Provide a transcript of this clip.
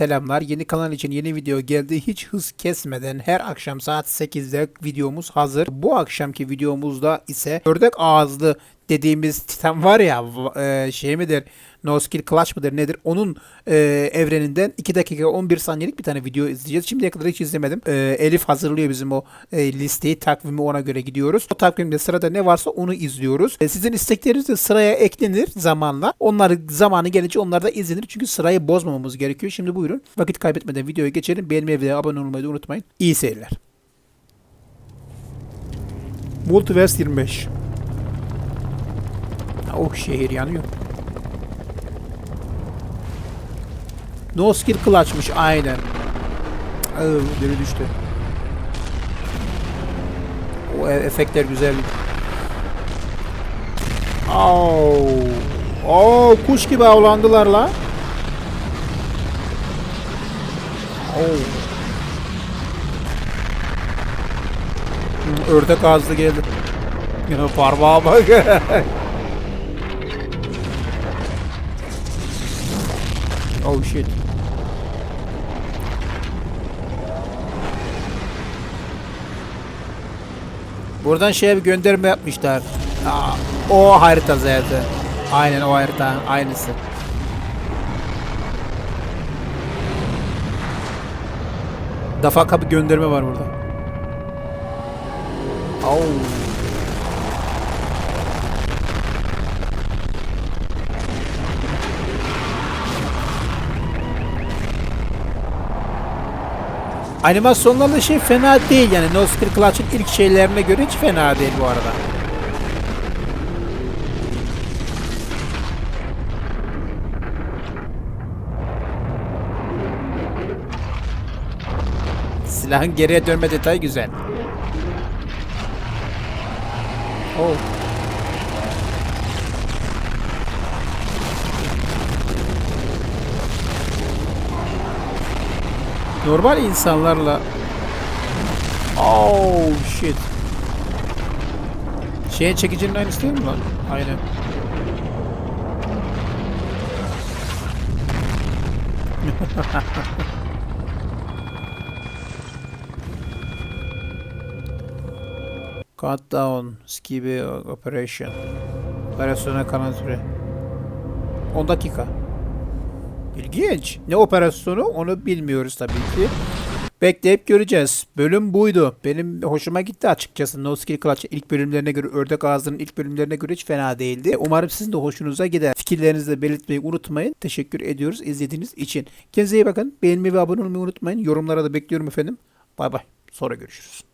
selamlar. Yeni kanal için yeni video geldi. Hiç hız kesmeden her akşam saat 8'de videomuz hazır. Bu akşamki videomuzda ise ördek ağızlı dediğimiz titan var ya e, şey midir no skill clutch mıdır nedir onun e, evreninden 2 dakika 11 saniyelik bir tane video izleyeceğiz. Şimdiye kadar hiç izlemedim. E, Elif hazırlıyor bizim o e, listeyi takvimi ona göre gidiyoruz. O takvimde sırada ne varsa onu izliyoruz. E, sizin istekleriniz de sıraya eklenir zamanla. Onları zamanı gelince onlar da izlenir. Çünkü sırayı bozmamamız gerekiyor. Şimdi buyurun vakit kaybetmeden videoya geçelim. Beğenmeyi ve abone olmayı da unutmayın. İyi seyirler. Multiverse 25 Oh şehir yanıyor. No skill clutch'mış aynen. Biri düştü. O e- efektler güzel. Oh. Oh kuş gibi avlandılar la. Hı, Ördek ağızlı geldi. Ya parmağa bak. oh shit. Buradan şeye bir gönderme yapmışlar. Aa, o harita zaten. Aynen o harita. Aynısı. Dafaka bir gönderme var burada. Oh. Animasyonlarla şey fena değil yani No Skill Clutch'ın ilk şeylerine göre hiç fena değil bu arada. Silahın geriye dönme detayı güzel. Oh. Normal insanlarla Oh shit. Şeye çekicinin aynısı değil mi lan? Aynen. Countdown Skibi Operation Operasyona kalan süre 10 dakika İlginç. Ne operasyonu onu bilmiyoruz tabii ki. Bekleyip göreceğiz. Bölüm buydu. Benim hoşuma gitti açıkçası. No Skill Clutch ilk bölümlerine göre, Ördek Ağzı'nın ilk bölümlerine göre hiç fena değildi. Umarım sizin de hoşunuza gider. Fikirlerinizi de belirtmeyi unutmayın. Teşekkür ediyoruz izlediğiniz için. Kendinize iyi bakın. Beğenmeyi ve abone olmayı unutmayın. Yorumlara da bekliyorum efendim. Bay bay. Sonra görüşürüz.